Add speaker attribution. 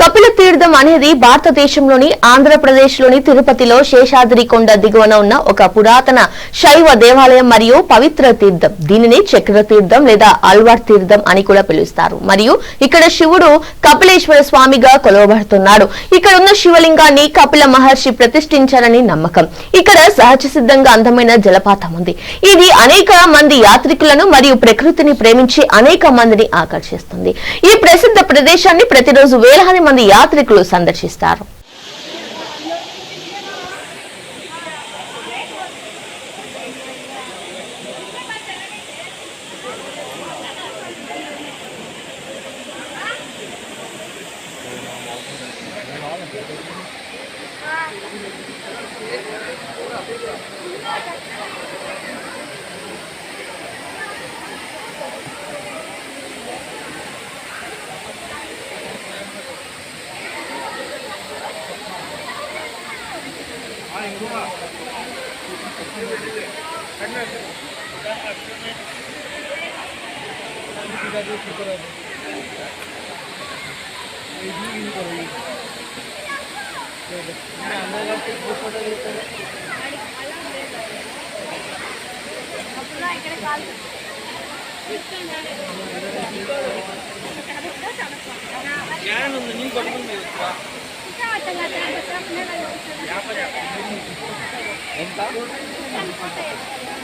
Speaker 1: కపిల తీర్థం అనేది భారతదేశంలోని ఆంధ్రప్రదేశ్లోని తిరుపతిలో శేషాద్రి కొండ దిగువన ఉన్న ఒక పురాతన శైవ దేవాలయం మరియు పవిత్ర తీర్థం. దీనిని చక్ర తీర్థం లేదా అల్వార్ తీర్థం అని కూడా పిలుస్తారు. మరియు ఇక్కడ శివుడు కపిలేశ్వర స్వామిగా కొలవబడుతున్నాడు. ఇక్కడ ఉన్న శివలింగాన్ని కపిల మహర్షి ప్రతిష్ఠించారని నమ్మకం. ఇక్కడ సహజ సిద్ధంగా అందమైన జలపాతం ఉంది. ఇది అనేక మంది యాత్రికులను మరియు ప్రకృతిని ప్రేమించి అనేక మందిని ఆకర్షిస్తుంది. ఈ ప్రసిద్ధ ప్రదేశాన్ని ప్రతిరోజు వేలాది మంది యాత్రికులు సందర్శిస్తారు
Speaker 2: Thank you. ఇక్కడ కాదు జ్ఞానం ఉంది నీకు అర్థం లేదు Yan.